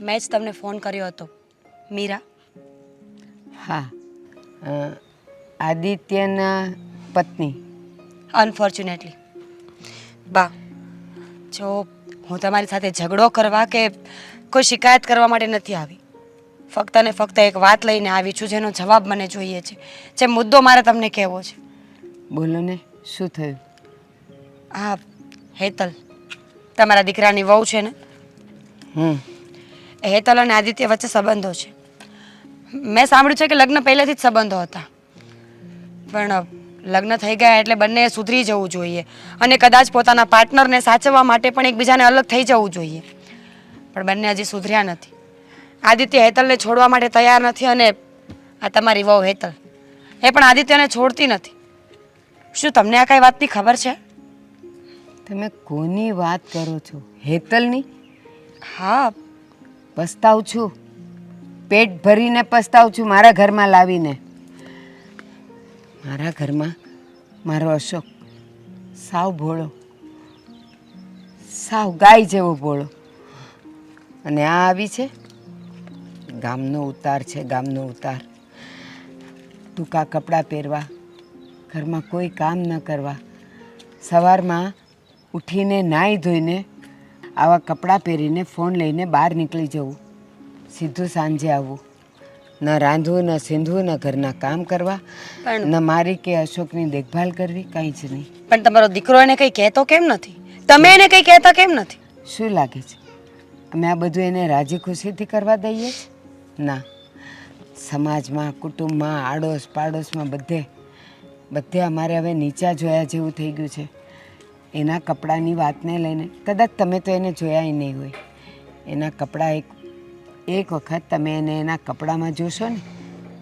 મેં જ તમને ફોન કર્યો હતો. મીરા? હા. આદિત્યના પત્ની. અનફોર્ચ્યુનેટલી બા જો હું તમારી સાથે ઝઘડો કરવા કે કોઈ શિકાયત કરવા માટે નથી આવી ફક્ત ને ફક્ત એક વાત લઈને આવી છું જેનો જવાબ મને જોઈએ છે જે મુદ્દો મારે તમને કહેવો છે. બોલો ને શું થયું? હા હેતલ તમારા દીકરાની વહુ છે ને? હેતલ અને આદિત્ય વચ્ચે સંબંધો છે. મેં સાંભળ્યું છે કે લગ્ન પહેલેથી જ સંબંધો હતા. પણ લગ્ન થઈ ગયા એટલે બંને સુધરી જવું જોઈએ અને કદાચ પોતાના પાર્ટનરને સાચવવા માટે પણ એકબીજાને અલગ થઈ જવું જોઈએ. પણ બંને હજી સુધર્યા નથી. આદિત્ય હેતલને છોડવા માટે તૈયાર નથી અને આ તમારી વહુ હેતલ. એ પણ આદિત્યને છોડતી નથી. શું તમને આ કાંઈ વાતની ખબર છે? તમે કોની વાત કરો છો? હેતલની? હા, પસ્તાવ છું. પેટ ભરીને પસ્તાવ છું મારા ઘરમાં લાવીને. મારા ઘરમાં મારો અશોક સાવ ભોળો, સાવ ગાય જેવો ભોળો. અને આ આવી છે, ગામનો ઉતાર છે, ગામનો ઉતાર. ટૂંકા કપડાં પહેરવા, ઘરમાં કોઈ કામ ન કરવા. સવારમાં ઉઠીને નાહી ધોઈને આવા કપડાં પહેરીને ફોન લઈને બહાર નીકળી જવું. સીધું સાંજે આવવું. ન રાંધવું ન સીંધવું ન ઘરના કામ કરવા પણ ન મારી કે અશોકની દેખભાલ કરવી કંઈ જ નહીં. પણ તમારો દીકરો એને કંઈ કહેતો કેમ નથી? તમે એને કંઈ કહેતા કેમ નથી? શું લાગે છે? અમે આ બધું એને રાજી ખુશીથી કરવા દઈએ ના. સમાજમાં કુટુંબમાં આડોશ પાડોશમાં બધે બધે અમારે હવે નીચા જોયા જેવું થઈ ગયું છે. એના કપડાની વાતને લઈને કદાચ તમે તો એને જોયા નહીં હોય. એના કપડાં એક એક વખત તમે એને એના કપડામાં જોશો ને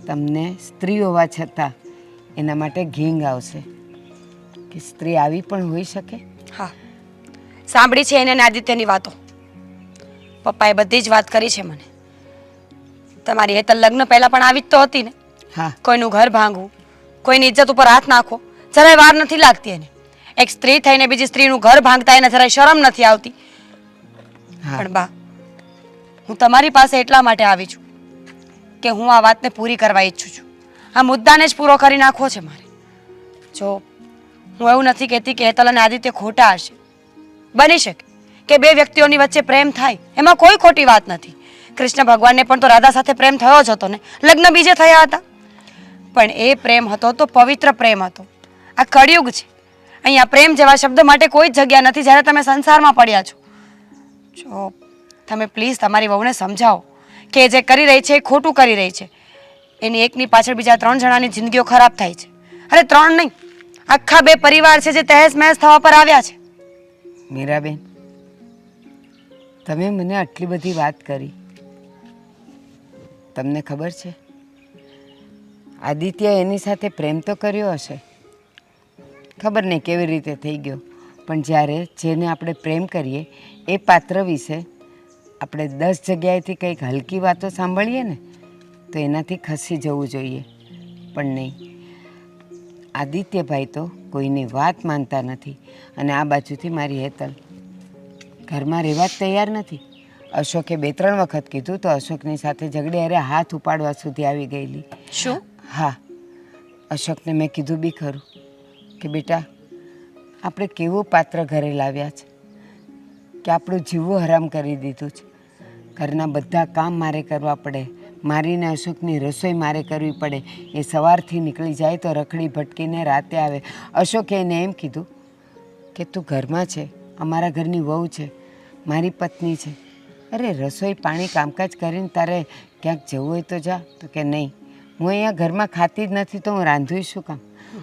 તમને સ્ત્રી હોવા છતાં એના માટે ઘીંગ આવશે. કે સ્ત્રી આવી પણ હોઈ શકે? હા. સાંભળી છે એને આદિત્યની વાતો. પપ્પાએ બધી જ વાત કરી છે મને. તમારી હેતલ લગ્ન પહેલાં પણ આવી જ તો હતી ને. હા. કોઈનું ઘર ભાંગવું કોઈની ઇજ્જત ઉપર હાથ નાખો જરાય વાર નથી લાગતી એને. એક સ્ત્રી થઈને બીજી સ્ત્રીનું ઘર ભાંગતા એને જરાય શરમ નથી આવતી. પણ બા હું તમારી પાસે એટલા માટે આવી છું કે હું આ વાતને પૂરી કરવા ઈચ્છું છું. આ મુદ્દાને જ પૂરો કરી નાખવો છે મારે. જો હું એવું નથી કહેતી કે હેતલ અને આદિત્ય ખોટા હશે. બની શકે કે બે વ્યક્તિઓની વચ્ચે પ્રેમ થાય એમાં કોઈ ખોટી વાત નથી. કૃષ્ણ ભગવાનને પણ તો રાધા સાથે પ્રેમ થયો જ હતો ને લગ્ન બીજે થયા હતા. પણ એ પ્રેમ હતો તો પવિત્ર પ્રેમ હતો. આ કળિયુગ છે. અહીંયા પ્રેમ જેવા શબ્દ માટે કોઈ જ જગ્યા નથી જ્યારે તમે સંસારમાં પડ્યા છો. જો તમે પ્લીઝ તમારી વહુને સમજાવો કે જે કરી રહી છે એ ખોટું કરી રહી છે. એની એકની પાછળ બીજા ત્રણ જણાની જિંદગીઓ ખરાબ થાય છે. અરે ત્રણ નહીં, આખા બે પરિવાર છે જે તહેસ મહેસ થવા પર આવ્યા છે. મીરાબેન, તમે મને આટલી બધી વાત કરી. તમને ખબર છે? આદિત્ય એની સાથે પ્રેમ તો કર્યો હશે. ખબર નહીં કેવી રીતે થઈ ગયો. પણ જ્યારે જેને આપણે પ્રેમ કરીએ એ પાત્ર વિશે આપણે દસ જગ્યાએથી કંઈક હલકી વાતો સાંભળીએ ને તો એનાથી ખસી જવું જોઈએ. પણ નહીં. આદિત્યભાઈ તો કોઈની વાત માનતા નથી અને આ બાજુથી મારી હેતલ. ઘરમાં રહેવા જ તૈયાર નથી. અશોકે બે ત્રણ વખત કીધું તો અશોકની સાથે ઝઘડે અરે હાથ ઉપાડવા સુધી આવી ગયેલી. શું? હા. અશોકને મેં કીધું બી ખરું. કે બેટા, આપણે કેવું પાત્ર ઘરે લાવ્યા છે કે આપણું જીવવું હરામ કરી દીધું છે. ઘરના બધા કામ મારે કરવા પડે. મારીને અશોકની રસોઈ મારે કરવી પડે. એ સવારથી નીકળી જાય તો રખડી ભટકીને રાતે આવે. અશોકે એને એમ કીધું કે તું ઘરમાં છે, અમારા ઘરની વહુ છે, મારી પત્ની છે. અરે રસોઈ પાણી કામકાજ કરીને તારે ક્યાંક જવું હોય તો જા. તો કે નહીં, હું અહીંયા ઘરમાં ખાતી જ નથી તો હું રાંધું શું કામ?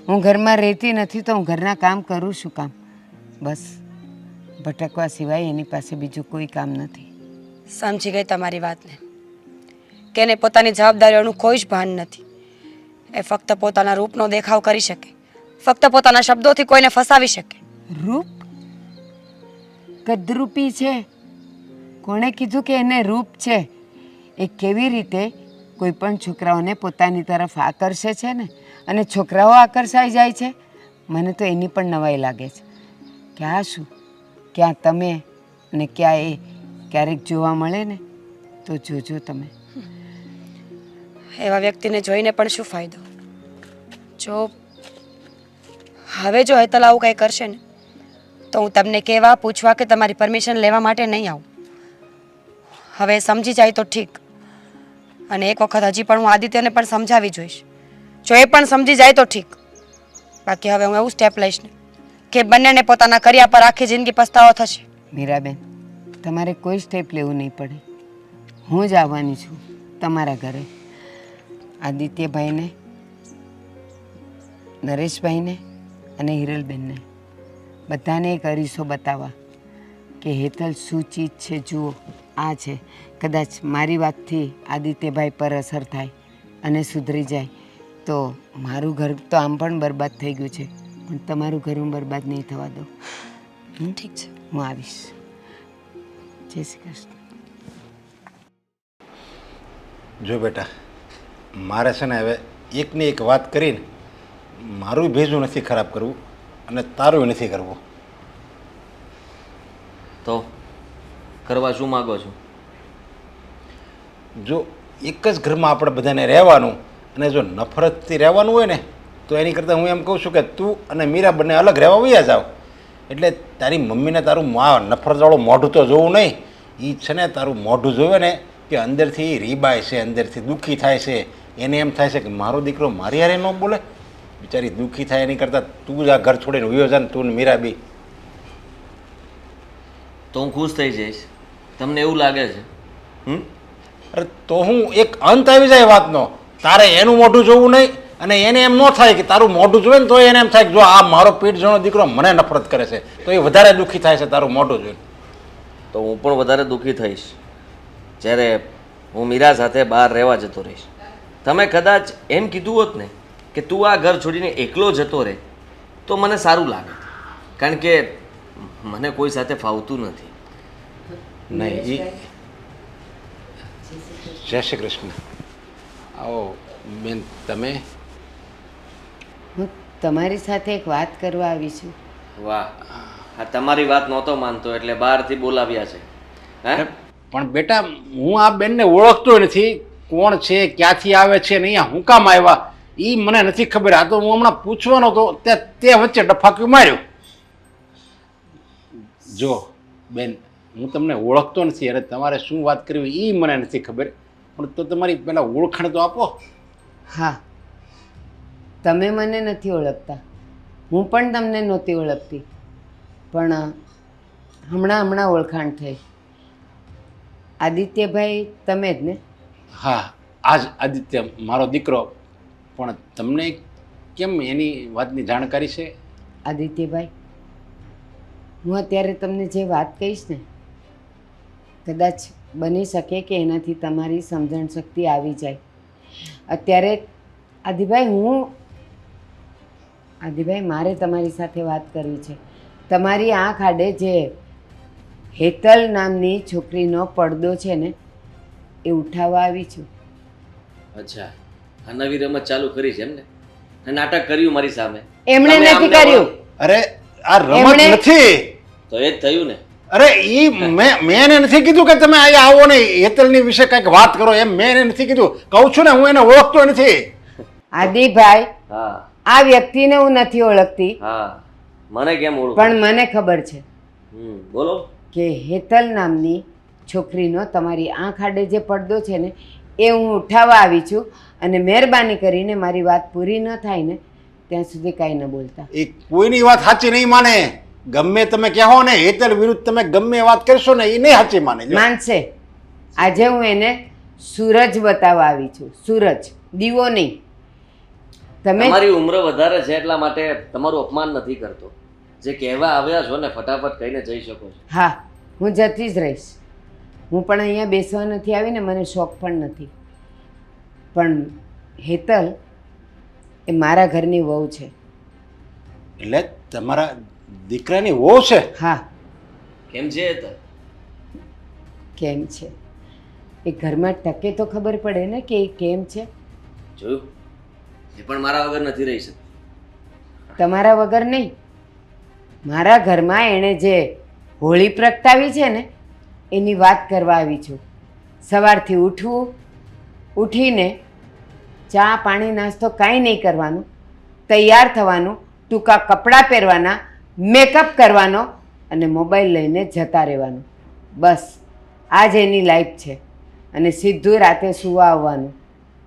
હું ઘરમાં રહેતી નથી તો હું ઘરના કામ કરું છું કામ? બસ. ભટકવા સિવાય એની પાસે બીજું કોઈ કામ નથી. સમજી ગઈ તમારી વાતને. કે એને પોતાની જવાબદારીઓનું કોઈ જ ભાન નથી. એ ફક્ત પોતાના રૂપનો દેખાવ કરી શકે. ફક્ત પોતાના શબ્દોથી કોઈને ફસાવી શકે. રૂપ? કદરૂપી છે? કોણે કીધું કે એને રૂપ છે? એ કેવી રીતે કોઈ પણ છોકરાઓને પોતાની તરફ આકર્ષે છે ને? અને છોકરાઓ આકર્ષાઈ જાય છે. મને તો એની પણ નવાઈ લાગે છે. કે આ શું? ક્યાં તમે? અને ક્યાં એ? ક્યારેક જોવા મળે ને, તો જોજો તમે. એવા વ્યક્તિને જોઈને પણ શું ફાયદો? જો, હવે જો હેતલ આવું કંઈ કરશે ને, તો હું તમને કહેવા પૂછવા કે તમારી પરમિશન લેવા માટે નહીં આવું. હવે સમજી જાય તો ઠીક. અને એક વખત હજી પણ હું આદિત્યને પણ સમજાવી જોઈશ. જો એ પણ સમજી જાય તો ઠીક. બાકી હવે હું એવું સ્ટેપ લઈશ ને કે બંનેને પોતાના કર્યા પર આખી જિંદગી પસ્તાવો થશે. મીરાબેન, તમારે કોઈ સ્ટેપ લેવું નહીં પડે. હું જ આવવાની છું તમારા ઘરે. આદિત્યભાઈને, નરેશભાઈને અને હિરલબેનને. બધાને એક અરીસો બતાવવા કે હેતલ શું ચીજ છે જુઓ, આ છે. કદાચ મારી વાતથી આદિત્યભાઈ પર અસર થાય અને સુધરી જાય. તો મારું ઘર તો આમ પણ બરબાદ થઈ ગયું છે પણ તમારું ઘર હું બરબાદ નહીં થવા દઉં. હું ઠીક છે. હું આવીશ. જય શ્રી કૃષ્ણ. જો બેટા મારે છે ને હવે એકની એક વાત કરીને મારું ભેજું નથી ખરાબ કરવું અને તારું નથી કરવું. તો કરવા શું માગો છો? જો એક જ ઘરમાં આપણે બધાને રહેવાનું અને જો નફરતથી રહેવાનું હોય ને તો એની કરતાં હું એમ કહું છું કે તું અને મીરા બંને અલગ રહેવા વયા જાઓ એટલે તારી મમ્મીને તારું મા નફરતવાળું મોઢું તો જોવું નહીં. એ છે ને તારું મોઢું જોવે ને કે અંદરથી રીબાય છે અંદરથી દુઃખી થાય છે. એને એમ થાય છે કે મારો દીકરો મારી હારે ન બોલે. બિચારી દુઃખી થાય એની કરતાં તું જ આ ઘર છોડીને વયો જા તું ને મીરા બી. તો હું ખુશ થઈ જઈશ. તમને એવું લાગે છે? હમ? અરે તો હું એક અંત આવી જાય વાતનો. તારે એનું મોઢું જોવું નહીં અને એને એમ ન થાય કે તારું મોઢું જોવે ને તો એને એમ થાય કે જો આ મારો પીઠ જણો દીકરો મને નફરત કરે છે તો એ વધારે દુઃખી થાય છે તારું મોઢું જોઈને. તો હું પણ વધારે દુઃખી થઈશ જ્યારે હું મીરા સાથે બહાર રહેવા જતો રહીશ. તમે કદાચ એમ કીધું હોત ને કે તું આ ઘર છોડીને એકલો જતો રહે તો મને સારું લાગે. કારણ કે મને કોઈ સાથે ફાવતું નથી. નહીં જય શ્રી કૃષ્ણ. આવો બેન તમે? હું તમારી સાથે એક વાત કરવા આવી છું. વાહ આ તમારી વાત નહોતો માનતો એટલે બહારથી બોલાવ્યા છે. હે? પણ બેટા હું આ બેનને ઓળખતો નથી. કોણ છે ક્યાંથી આવે છે ને અહીંયા હું કામ આવ્યા? એ મને નથી ખબર. આ તો હું હમણાં પૂછવાનો હતો તે તે વચ્ચે ડફાક્યું માર્યો. જો બેન હું તમને ઓળખતો નથી. અરે તમારે શું વાત કરવી એ મને નથી ખબર. પણ તો તમારી પહેલાં ઓળખાણ તો આપો. હા. તમે મને નથી ઓળખતા. હું પણ તમને નહોતી ઓળખતી. પણ હમણાં હમણાં ઓળખાણ થઈ. આદિત્યભાઈ તમે જ ને? હા આજ આદિત્ય મારો દીકરો. પણ તમને કેમ એની વાતની જાણકારી છે? આદિત્યભાઈ હું અત્યારે તમને જે વાત કહીશ ને કદાચ બની શકે કે એનાથી તમારી સમજણ શક્તિ આવી જાય. અત્યારે આદિભાઈ હું આદિભાઈ મારે તમારી સાથે વાત કરવી છે. તમારી આંખ આડે જે હેતલ નામની છોકરીનો પડદો છે ને એ ઉઠાવવા આવી છું. અચ્છા. આ નવી રમત ચાલુ કરી છે એમ ને નાટક કર્યું મારી સામે. એમણે નથી કર્યું. અરે આ રમત નથી. તો એ જ થયું ને. અરે ઈ મેં મેં એને નથી કીધું કે તમે અહીંયા આવો ને હેતલની વિશે કંઈક વાત કરો એમ. મેં એને નથી કીધું. કહું છું ને હું એને ઓળખતો નથી. આદિભાઈ આ વ્યક્તિને હું નથી ઓળખતી. મને કેમ ઓળખ? પણ મને ખબર છે હમ બોલો. કે હેતલ નામની છોકરીનો તમારી આંખ આડે જે પડદો છે ને એ હું ઉઠાવવા આવી છું અને મહેરબાની કરીને મારી વાત પૂરી ન થાય ને ત્યાં સુધી કાંઈ ન બોલતા. એ કોઈની વાત સાચી નહીં માને. ગમે તમે કહો ને હેતલ વિરુદ્ધ તમે ગમે વાત કરશો ને એ નહીં સાચી માને. માનશે. આજે હું એને સૂરજ બતાવવા આવી છું. સૂરજ દીવો નહીં. તમે તમારી ઉંમર વધારે છે એટલા માટે તમારું અપમાન નથી કરતો. જે કહેવા આવ્યા છો ને ફટાફટ કહીને જઈ શકો છો. હા હું જતી જ રહીશ. હું પણ અહીંયા બેસવા નથી આવી ને મને શોખ પણ નથી. પણ હેતલ એ મારા ઘરની વહુ છે. એટલે તમારા દીકરાની વહુ છે? હા. કેમ છે એ તો? કેમ છે? એ ઘરમાં ટકે તો ખબર પડે ને કે એ કેમ છે? જોયું. એ પણ મારા વગર નથી રહી શકતી. તમારા વગર નહીં. મારા ઘરમાં એણે જે હોળી પ્રગટાવી છે ને એની વાત કરવા આવી છું. સવારથી ઉઠવું ઉઠીને ચા પાણી નાસ્તો કાંઈ નહીં કરવાનું. તૈયાર થવાનું ટૂંકા કપડાં પહેરવાના મેકઅપ કરવાનો અને મોબાઈલ લઈને જતા રહેવાનું. બસ આ જ એની લાઈફ છે અને સીધું રાતે સૂવા આવવાનું.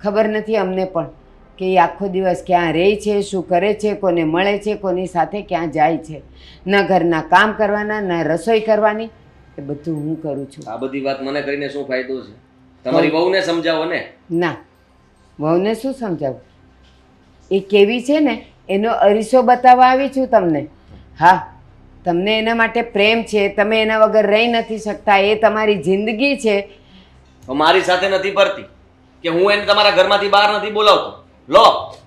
ખબર નથી અમને પણ કે એ આખો દિવસ ક્યાં રહે છે શું કરે છે કોને મળે છે કોની સાથે ક્યાં જાય છે. ન ઘરના કામ કરવાના ન રસોઈ કરવાની એ બધું હું કરું છું. આ બધી વાત મને કરીને શું ફાયદો છે? તમારી વહુને સમજાવો ને. ના વહુને શું સમજાવું? એ કેવી છે ને એનો અરીસો બતાવવા આવી છું તમને. હા. તમને એના માટે પ્રેમ છે તમે એના વગર રહી નથી શકતા એ તમારી જિંદગી છે. તો મારી સાથે નથી ભરતી કે હું એને તમારા ઘરમાંથી બહાર નથી બોલાવતો. લો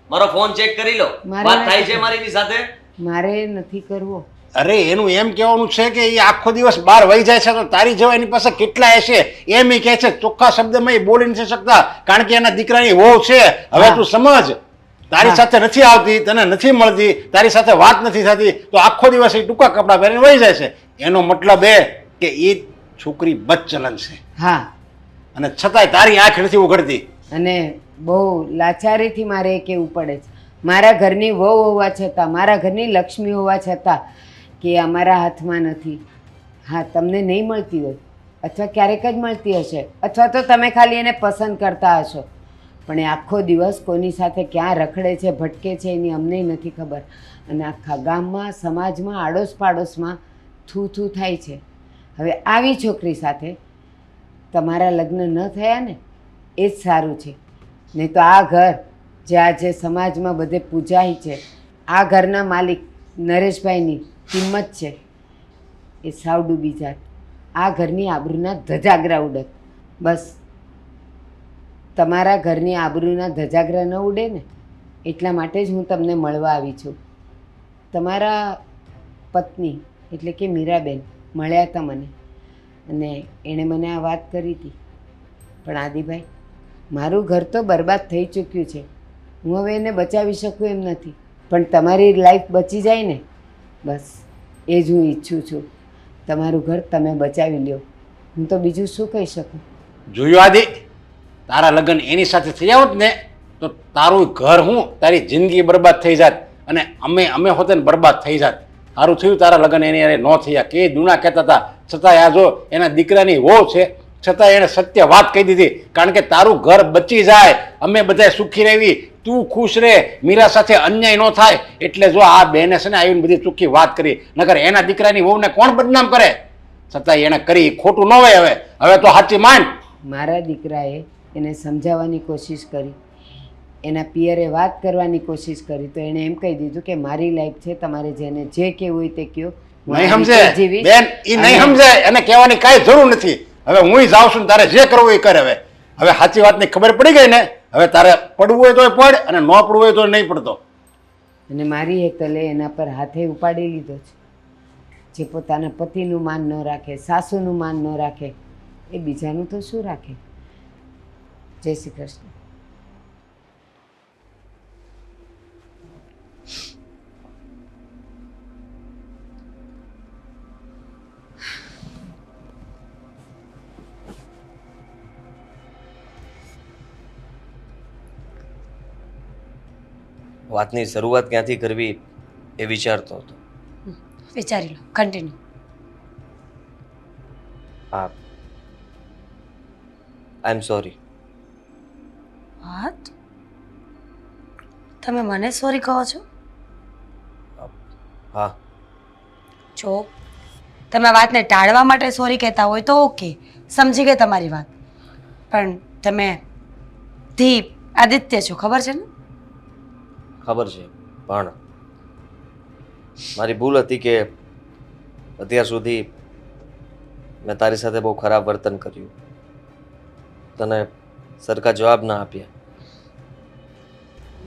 મારો ફોન ચેક કરી લો. મારે વાત થાય છે મારી એની સાથે? મારે નથી કરવો. અરે એનું એમ કહેવાનું છે કે એ આખો દિવસ બહાર વહી જાય છે તો તારી જેવા એની પાસે કેટલા હશે? એમ એ કહે છે ચોખ્ખા શબ્દમાં એ બોલી નથી શકતા કારણ કે એના દીકરાની વહુ છે. હવે તું સમજ. તારી સાથે નથી આવતી તને નથી મળતી તારી સાથે વાત નથી થતી તો આખો દિવસ એ ટૂંકા કપડાં પહેરીને વહી જાય છે. એનો મતલબ એ કે એ છોકરી બદચલન છે. હા. અને છતાંય તારી આંખ નથી ઉઘડતી. અને બહુ લાચારીથી મારે એ કહેવું પડે છે. મારા ઘરની વહુ હોવા છતાં મારા ઘરની લક્ષ્મી હોવા છતાં કે અમારા હાથમાં નથી. હા તમને નહીં મળતી હોય અથવા ક્યારેક જ મળતી હશે અથવા તો તમે ખાલી એને પસંદ કરતા હશો. પણ એ આખો દિવસ કોની સાથે ક્યાં રખડે છે, ભટકે છે એની અમને નથી ખબર. અને આખા ગામમાં, સમાજમાં આડોશ પાડોશમાં થૂ થૂ થાય છે. હવે આવી છોકરી સાથે તમારા લગ્ન ન થયા ને, એ જ સારું છે. નહીં તો આ ઘર જે આજે સમાજમાં બધે પૂજાય છે, આ ઘરના માલિક નરેશભાઈની કિંમત છે, એ સાવ ડૂબી જાત. આ ઘરની આબરૂના ધજાગરા ઉડત. બસ. તમારા ઘરની આબરૂના ધજાગરા ન ઉડે ને? એટલા માટે જ હું તમને મળવા આવી છું. તમારા પત્ની, એટલે કે મીરાબેન, મળ્યા હતા મને. અને એણે મને આ વાત કરી હતી. પણ આદિભાઈ, મારું ઘર તો બરબાદ થઈ ચૂક્યું છે. હું હવે એને બચાવી શકું એમ નથી. પણ તમારી લાઈફ બચી જાય ને? બસ, એ જ હું ઈચ્છું છું. તમારું ઘર તમે બચાવી લ્યો. હું તો બીજું શું કહી શકું? જોયું આદિ? તારા લગ્ન એની સાથે થઈ આવત ને, તો તારું ઘર હું, તારી જિંદગી બરબાદ થઈ જાત અને અમે અમે હોતે ને બરબાદ થઈ જાત. સારું થયું, તારા લગ્ન એની અરે ન થયા. કે દુના કહેતા હતા, છતાંય આ જો એના દીકરાની વહુ છે છતાં એણે સત્ય વાત કહી દીધી. કારણ કે તારું ઘર બચી જાય, અમે બધા સુખી રહેવી. તું ખુશ રહે, મીરા સાથે અન્યાય ન થાય. એટલે જો આ બેને છે ને આવીને બધી ચૂકી વાત કરી. નકર એના દીકરાની વહુને કોણ બદનામ કરે? છતાં એણે કરી ખોટું ન હોય હવે. હવે તો સાચી માંડ મારા દીકરાએ એને સમજાવવાની કોશિશ કરી. એના પિયરે વાત કરવાની કોશિશ કરી. તો એણે એમ કહી દીધું કે મારી લાઈફ છે તમારે જેને જે કહેવું હોય તે કયો. નહીં સમજે. બેન એ નહીં સમજે. એને કહેવાની કાંઈ જરૂર નથી. હવે હું જાઉં છું તારે જે કરવું એ કરે હવે. હવે સાચી વાતની ખબર પડી ગઈ ને હવે તારે પડવું હોય તોય પડ અને ન પડવું હોય તો નહીં પડતો. અને મારી એકલે એના પર હાથે ઉપાડી લીધો છે. જે પોતાના પતિનું માન ન રાખે સાસુનું માન ન રાખે એ બીજાનું તો શું રાખે? જય શ્રી કૃષ્ણ. વાતની શરૂઆત ક્યાંથી કરવી એ વિચારતો હતો. વિચારી લો કન્ટિન્યુ હા. આઈ એમ સોરી વાત તમે મને સોરી કહો છો? હા. જો તમે વાતને ટાળવા માટે સોરી કહેતા હોય તો ઓકે સમજી ગઈ તમારી વાત. પણ તમે દીપ આદિત્ય છો ખબર છે ને? ખબર છે પણ મારી ભૂલ હતી કે અત્યાર સુધી મેં તારી સાથે બહુ ખરાબ વર્તન કર્યું. તને સરખા જવાબ ના આપ્યા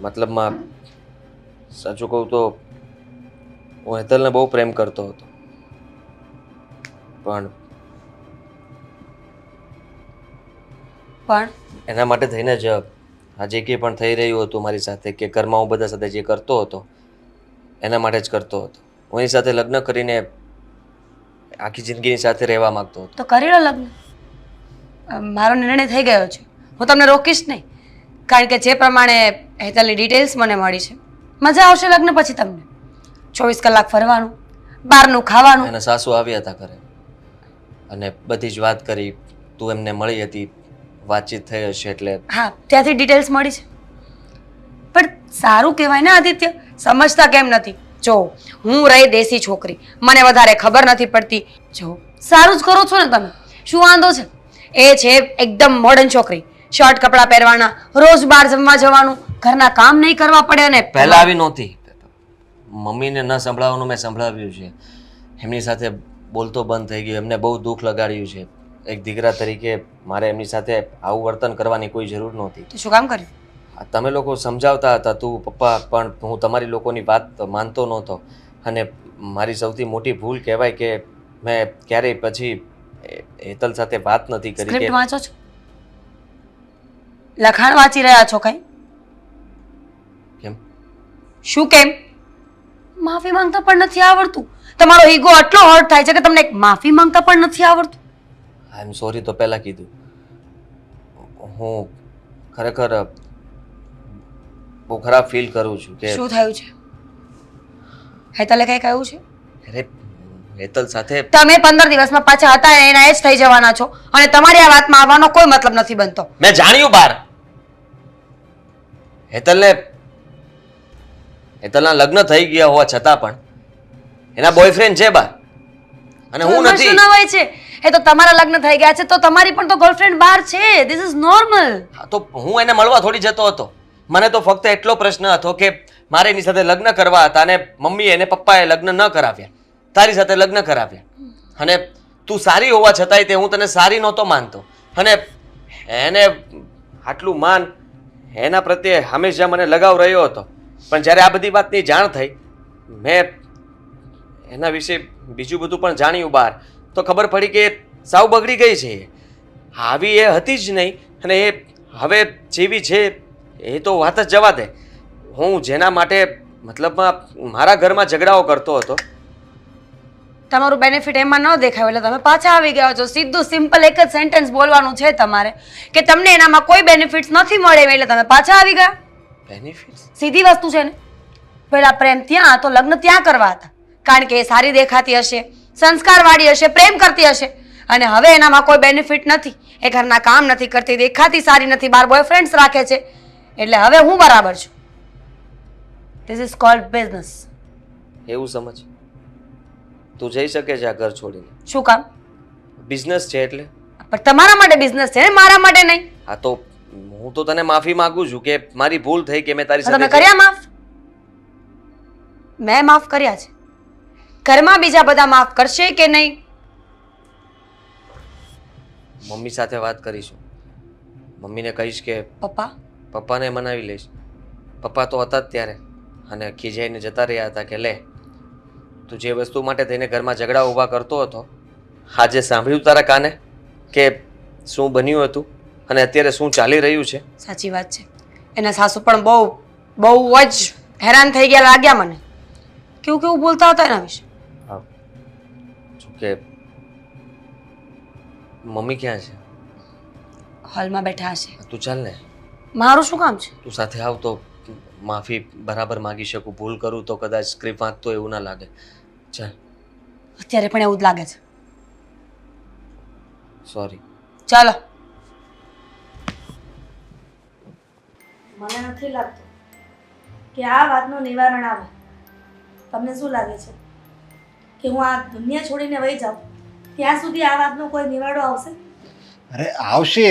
મતલબમાં સાચું કહું તો હું હેતલને બહુ પ્રેમ કરતો હતો. પણ પણ? એના માટે થઈને જ આ જે કંઈ પણ થઈ રહ્યું હતું મારી સાથે કે ઘરમાં હું બધા સાથે જે કરતો હતો એના માટે જ કરતો હતો. હું એની સાથે લગ્ન કરીને આખી જિંદગીની સાથે રહેવા માંગતો હતો. તો કરી લો લગ્ન. મારો નિર્ણય થઈ ગયો છે. હું તમને રોકીશ નહીં કારણ કે જે પ્રમાણે હેતલની ડિટેલ્સ મને મળી છે મજા આવશે લગ્ન પછી તમને. ચોવીસ કલાક ફરવાનું બહારનું ખાવાનું. એના સાસુ આવ્યા હતા ઘરે અને બધી જ વાત કરી તું એમને મળી હતી વાતચીત થઈ હશે એટલે. હા ત્યાંથી ડિટેલ્સ મળી છે. પણ સારું કહેવાય ને આદિત્ય સમજતા કેમ નથી? જો હું રહી દેશી છોકરી મને વધારે ખબર નથી પડતી. જો સારું જ કરો છો ને તમે. શું વાંધો છે? એ છે એકદમ મોડર્ન છોકરી. શર્ટ કપડાં પહેરવાના રોજ બહાર જમવા જવાનું ઘરના કામ નહીં કરવા પડે અને પહેલા આવી નહોતી. મમ્મીને ન સંભળાવવાનું મેં સંભળાવ્યું છે. એમની સાથે બોલતો બંધ થઈ ગયો એમને બહુ દુઃખ લગાડ્યું છે. એક દીકરા તરીકે મારે એમની સાથે આવું વર્તન કરવાની કોઈ જરૂર નહોતી. તો શું કામ કર્યું? તમે લોકો સમજાવતા હતા તું પપ્પા પણ હું તમારી લોકોની વાત માનતો નહોતો. અને મારી સૌથી મોટી ભૂલ કહેવાય કે મેં ક્યારેય પછી હેતલ સાથે વાત નથી કરી સ્ક્રિપ્ટ વાંચો છો? લખાણ વાંચી રહ્યા છો કઈ? કેમ? શું કેમ? માફી માંગતા પણ નથી આવડતું. તમારો ઈગો આટલો હર્ટ થાય છે કે તમને એક માફી માંગતા પણ નથી આવડતું. આઈ એમ સોરી તો પહેલાં કીધું. હું ખરેખર બહુ ખરાબ ફીલ કરું છું કે શું થયું છે? હેતલે કઈ કહ્યું છે? અરે હેતલ સાથે તમે પંદર દિવસમાં પાછા હતા એના એ જ થઈ જવાના છો. અને તમારી આ વાતમાં આવવાનો કોઈ મતલબ નથી બનતો. મેં જાણ્યું બાર. હેતલને હેતલના લગ્ન થઈ ગયા હોવા છતાં પણ એના બોયફ્રેન્ડ છે બાર. અને હું એમાં નથી. શું છે. એ તો તમારા લગ્ન થઈ ગયા છે તો તમારી પણ તો ગર્લફ્રેન્ડ બહાર છે. ધીસ ઇઝ નોર્મલ હા, તો હું એને મળવા થોડી જતો હતો. મને તો ફક્ત એટલો પ્રશ્ન હતો કે મારે એની સાથે લગ્ન કરવા હતા અને મમ્મીએ અને પપ્પાએ લગ્ન ન કરાવ્યા. તારી સાથે લગ્ન કરાવ્યા. અને તું સારી હોવા છતાંય તે હું તને સારી નહોતો માનતો. અને એને આટલું માન, એના પ્રત્યે હંમેશા મને લગાવ રહ્યો હતો. પણ જ્યારે આ બધી વાતની જાણ થઈ, મેં એના વિશે બીજું બધું પણ જાણ્યું બહાર. તો ખબર પડી કે સાવ બગડી ગઈ છે. આવી એ હતી જ નહીં, અને એ હવે જેવી છે એ તો વાત જ જવા દે. હું જેના માટે મતલબમાં મારા ઘરમાં ઝઘડાઓ કરતો હતો તમારું બેનિફિટ એમાં ન દેખાય એટલે તમે પાછા આવી ગયા છો. સીધું સિમ્પલ એક જ સેન્ટેન્સ બોલવાનું છે તમારે કે તમને એનામાં કોઈ બેનિફિટ્સ નથી મળે એટલે તમે પાછા આવી ગયા. બેનિફિટ્સ સીધી વસ્તુ છે ને? પહેલા પ્રેમ ત્યાં તો લગ્ન ત્યાં કરવા હતા. કારણ કે એ સારી દેખાતી હશે સંસ્કારવાળી હશે પ્રેમ કરતી હશે. અને હવે એનામાં કોઈ બેનિફિટ નથી. એ ઘરના કામ નથી કરતી દેખાતી સારી નથી બાર બોયફ્રેન્ડ્સ રાખે છે. એટલે હવે હું બરાબર છું. ધીસ ઇઝ કોલ્ડ બિઝનેસ એવું સમજ. તું જઈ શકે છે આ ઘર છોડીને. શું કામ? બિઝનેસ છે એટલે. પણ તમારા માટે બિઝનેસ છે ને મારા માટે નહીં. હા તો હું તો તને માફી માંગુ છું કે મારી ભૂલ થઈ કે મેં તારી તમે સાથે કર્યા માફ? મેં માફ કર્યા છે. ઘરમાં બીજા બધા માફ કરશે કે નહીં? મમ્મી સાથે વાત કરીશું. મમ્મીને કહીશ કે પપ્પા? પપ્પાને મનાવી લઈશ. પપ્પા તો હતા જ ત્યારે. અને ખીજાઈને જતા રહ્યા હતા કે લે તું જે વસ્તુ માટે થઈને ઘરમાં ઝઘડા ઊભા કરતો હતો આજે સાંભળ્યું તારા કાને કે શું બન્યું હતું અને અત્યારે શું ચાલી રહ્યું છે? સાચી વાત છે. એના સાસુ પણ બહુ બહુ જ હેરાન થઈ ગયા લાગ્યા મને. કેવું કેવું બોલતા હતા એના વિશે? હા. કે મમ્મી ક્યાં છે? હોલમાં બેઠા હશે. તું ચાલ ને. મારું શું કામ છે? તું સાથે આવ તો માફી બરાબર માગી શકું. ભૂલ કરું તો કદાચ સ્ક્રિપ્ટ વાંચતો એવું ના લાગે. ચાલ. અત્યારે પણ એવું જ લાગે છે. સોરી ચાલો. મને નથી લાગતું કે આ વાતનું નિવારણ આવે. તમને શું લાગે છે? કે હું આ દુનિયા છોડીને વહી જાઉં ત્યાં સુધી આ વાતનો કોઈ નિવાડો આવશે? અરે આવશે.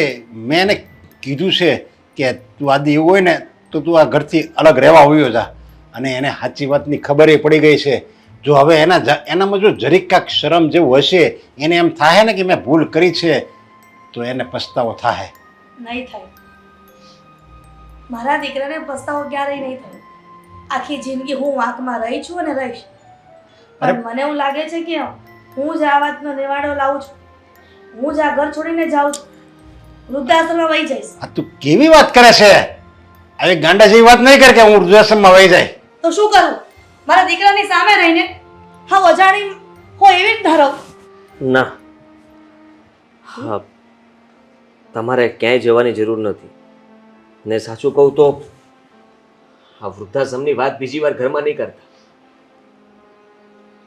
મેં એને કીધું છે કે તું આદિ એવું હોય ને તો તું આ ઘરથી અલગ રહેવા આવ્યો જા. અને એને સાચી વાતની ખબર એ પડી ગઈ છે જો હવે એના એનામાં જો જરીક કાંક શરમ જેવું હશે એને એમ થાય ને કે મેં ભૂલ કરી છે તો એને પસ્તાવો થાય નહીં થાય. મારા દીકરાને પસ્તાવો ક્યારેય નહીં થાય. આખી જિંદગી હું વાંકમાં રહી છું અને રહીશ. પણ મને એવું લાગે છે કે હું જ આ વાતનો નિવાડો લાવું છું. હું જ આ ઘર છોડીને જાઉં છું. વૃદ્ધાશ્રમમાં વહી જઈશ. આ તું કેવી વાત કરે છે? આવી ગાંડા જેવી વાત નહીં કર કે હું વૃદ્ધાશ્રમમાં વહી જાય. તો શું કરું? મારા દીકરાની સામે રહીને હા અજાણી હું એવી જ ધારો. ના. હા. તમારે ક્યાંય જવાની જરૂર નથી. ને સાચું કહું તો આ વૃદ્ધાશ્રમની વાત બીજી વાર ઘરમાં નહીં કરતા.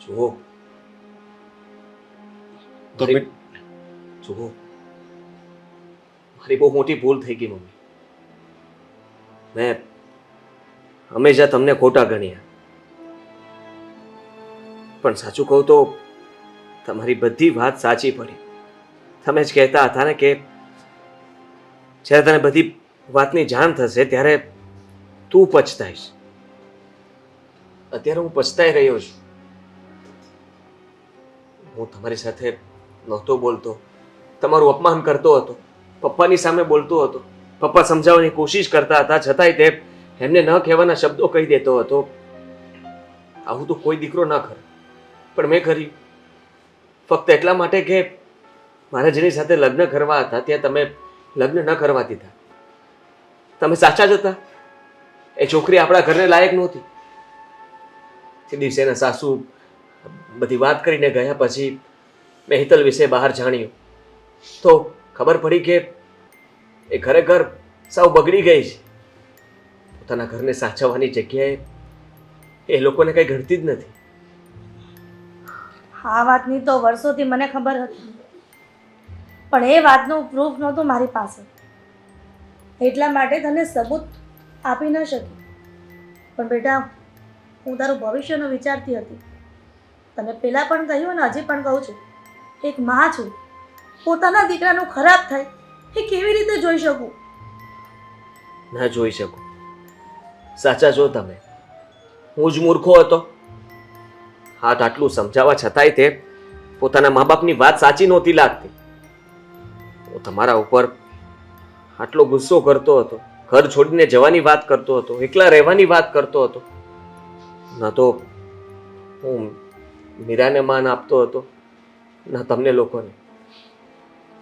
જુઓ. જુઓ. મારી બહુ મોટી ભૂલ થઈ ગઈ મમ્મી. મેં હંમેશા તમને ખોટા ગણ્યા. પણ સાચું કહું તો તમારી બધી વાત સાચી પડી. તમે જ કહેતા હતા ને કે જ્યારે તને બધી વાતની જાણ થશે ત્યારે તું પછતાઈશ. અત્યારે હું પછતાઈ રહ્યો છું. હું તમારી સાથે નહોતો બોલતો. તમારું અપમાન કરતો હતો. પપ્પાની સામે બોલતો હતો. પપ્પા સમજાવવાની કોશિશ કરતા હતા, છતાંય તે એમને ન કહેવાના શબ્દો કહી દેતો હતો. આવું તો કોઈ દીકરો ન કરે. પણ મેં કરી ફક્ત એટલા માટે કે મારા જેની સાથે લગ્ન કરવા હતા, ત્યાં તમે લગ્ન ન કરવા દીધા. તમે સાચા જ હતા. એ છોકરી આપણા ઘરને લાયક નહોતી. તે દિવસે એના સાસુ બધી વાત કરીને ગયા, પછી મેં હિતલ વિશે બહાર જાણ્યું. તો ખબર પડી કે એ ખરેખર સાવ બગડી ગઈ છે. પોતાના ઘરને સાચવવાની જગ્યાએ એ લોકોને કંઈ ઘડતી જ નથી. આ વાતની તો વર્ષોથી મને ખબર હતી. પણ એ વાતનું પ્રૂફ નહોતું મારી પાસે. એટલા માટે તને સબૂત આપી ન શકી. પણ બેટા, હું તારું ભવિષ્યનું વિચારતી હતી. તને પહેલાં પણ કહ્યું અને હજી પણ કહું છું. એક માં છું. પોતાના દીકરાનું ખરાબ થાય. એ કેવી રીતે જોઈ શકું? ના જોઈ શકું. સાચા જો તમે. હું જ મૂર્ખો હતો. હા તો આટલું સમજાવવા છતાંય તે પોતાના મા બાપની વાત સાચી નહોતી લાગતી. હું તમારા ઉપર આટલો ગુસ્સો કરતો હતો ઘર છોડીને જવાની વાત કરતો હતો એકલા રહેવાની વાત કરતો હતો. ન તો હું મીરાને માન આપતો હતો ન તમને લોકોને.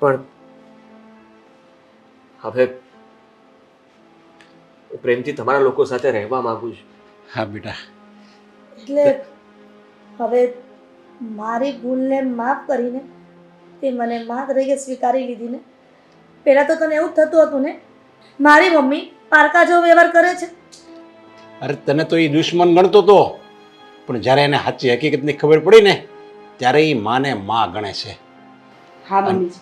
પણ હવે હું પ્રેમથી તમારા લોકો સાથે રહેવા માંગુ છું. હા બેટા. એટલે હવે મારી ભૂલને માફ કરીને તે મને મા તરીકે સ્વીકારી લીધીને પહેલાં તો તને એવું જ થતું હતું ને મારી મમ્મી પારકા જેવો વ્યવહાર કરે છે. અરે તને તો એ દુશ્મન ગણતો તો પણ જ્યારે એને સાચી હકીકતની ખબર પડી ને ત્યારે એ માને માં ગણે છે. હા મમ્મીજી.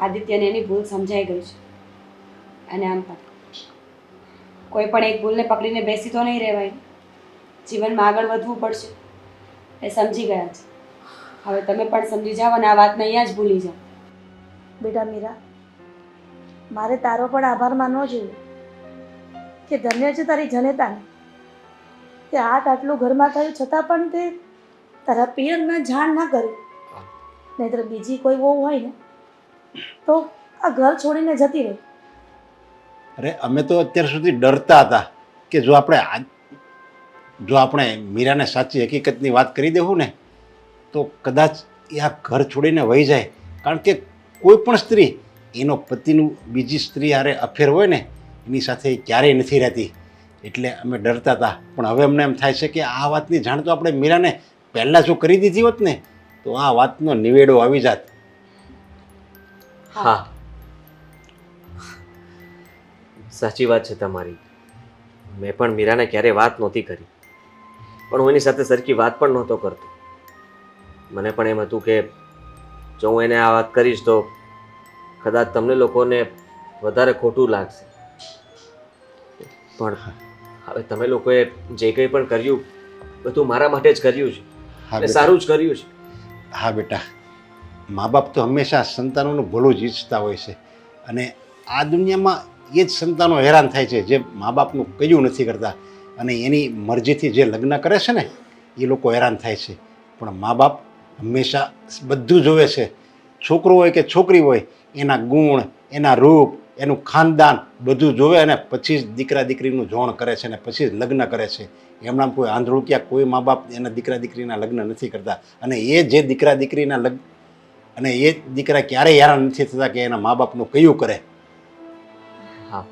આદિત્યને એની ભૂલ સમજાઈ ગઈ છે. અને આમ પણ. કોઈ પણ એક ભૂલને પકડીને બેસી તો નહીં રહેવાય. જીવનમાં આગળ વધવું પડશે. એ સમજી ગયા છે. હવે તમે પણ સમજી જાઓ અને આ વાતને અહીંયા જ ભૂલી જાઓ. બેટા મીરા મારે તારો પણ આભાર માનવો જોઈએ કે ધન્ય છે તારી જનેતાને. તે હાથ આટલું ઘરમાં થયું છતાં પણ તે તારા પિયરના જાણ ના કર્યું નહીંતર બીજી કોઈ બહુ હોય ને તો આ ઘર છોડીને જતી રહી. અરે અમે તો અત્યાર સુધી ડરતા હતા કે જો આપણે આ જો આપણે મીરાને સાચી હકીકતની વાત કરી દેવું ને, તો કદાચ એ આ ઘર છોડીને વહી જાય. કારણ કે કોઈ પણ સ્ત્રી, એનો પતિનું બીજી સ્ત્રી હારે અફેર હોય ને, એની સાથે ક્યારેય નથી રહેતી. એટલે અમે ડરતા હતા. પણ હવે અમને એમ થાય છે કે આ વાતની જાણ તો આપણે મીરાને પહેલાં જો કરી દીધી હોત ને, તો આ વાતનો નિવેડો આવી જાત. હા. સાચી વાત છે તમારી. મેં પણ મીરાને ક્યારેય વાત નહોતી કરી. પણ હું એની સાથે સરખી વાત પણ નહોતો કરતો. મને પણ એમ હતું કે જો હું એને આ વાત કરીશ તો કદાચ તમને લોકોને વધારે ખોટું લાગશે. પણ હવે તમે લોકોએ જે કંઈ પણ કર્યું બધું મારા માટે જ કર્યું છે. અને સારું જ કર્યું છે. હા બેટા. મા બાપ તો હંમેશા સંતાનોનું ભલું જ ઈચ્છતા હોય છે. અને આ દુનિયામાં એ જ સંતાનો હેરાન થાય છે જે મા બાપનું કયું નથી કરતા. અને એની મરજીથી જે લગ્ન કરે છે ને, એ લોકો હેરાન થાય છે. પણ મા બાપ હંમેશા બધું જોવે છે. છોકરો હોય કે છોકરી હોય, એના ગુણ, એના રૂપ, એનું ખાનદાન બધું જોવે અને પછી જ દીકરા દીકરીનું જોણ કરે છે અને પછી જ લગ્ન કરે છે. એમના કોઈ આંધળું ક્યાં, કોઈ મા બાપ એના દીકરા દીકરીના લગ્ન નથી કરતા. અને એ જે દીકરા દીકરીના લગ્ન અને એ દીકરા ક્યારેય હેરાન નથી થતા કે એના મા બાપનું કયું કરે. હા.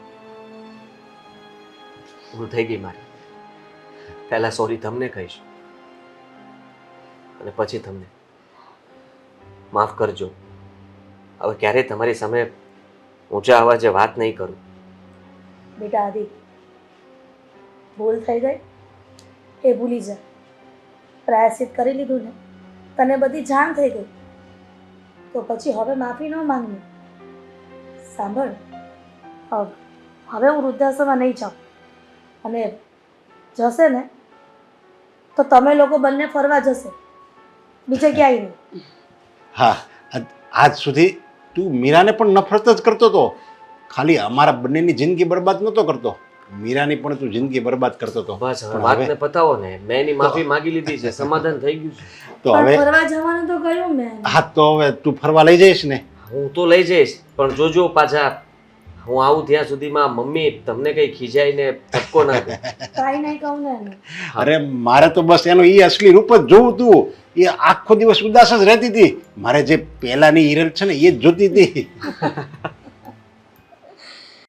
ભૂલ થઈ ગઈ મારી. પહેલાં સોરી તમને કહીશ. અને પછી તમને. માફ કરજો. હવે ક્યારેય તમારી સામે ઊંચા અવાજે વાત નહીં કરું. બેટા આદિ, ભૂલ થઈ ગઈ? એ ભૂલી જા. પ્રાયશ્ચિત કરી લીધું ને, તને બધી જાણ થઈ ગઈ. તો પછી હવે માફી ન માંગની. સાંભળ, હવે હું વૃદ્ધાશ્રમમાં નહીં જાઉં. અને જશે ને તો તમે લોકો બંને ફરવા જશે. બીજે ક્યાંય નહીં. હા આજ- સુધી તું મીરાને પણ નફરત જ કરતો હતો. ખાલી અમારા બંનેની જિંદગી બરબાદ નતો કરતો. મીરાની પણ તું જિંદગી બરબાદ કરતો હતો. બસ હવે વાતને પતાવો ને. મેં એની માફી માંગી લીધી છે. સમાધાન થઈ ગયું છે. તો હવે ફરવા જવાનું તો કહ્યું મેં. હા તો હવે તું ફરવા લઈ જઈશ ને? હું તો લઈ જઈશ પણ જોજો પાછા હું આવું ત્યાં સુધીમાં મમ્મી તમને કઈ ખીજાઈને ઠપકો ના દે કાંઈ નહીં કહું ને અરે મારે તો બસ એનું એ અસલી રૂપ જ જોવું તું. એ આખો દિવસ ઉદાસ જ રહેતી હતી. મારે જે પહેલાની હિરલ છે ને એ જ જોતી હતી.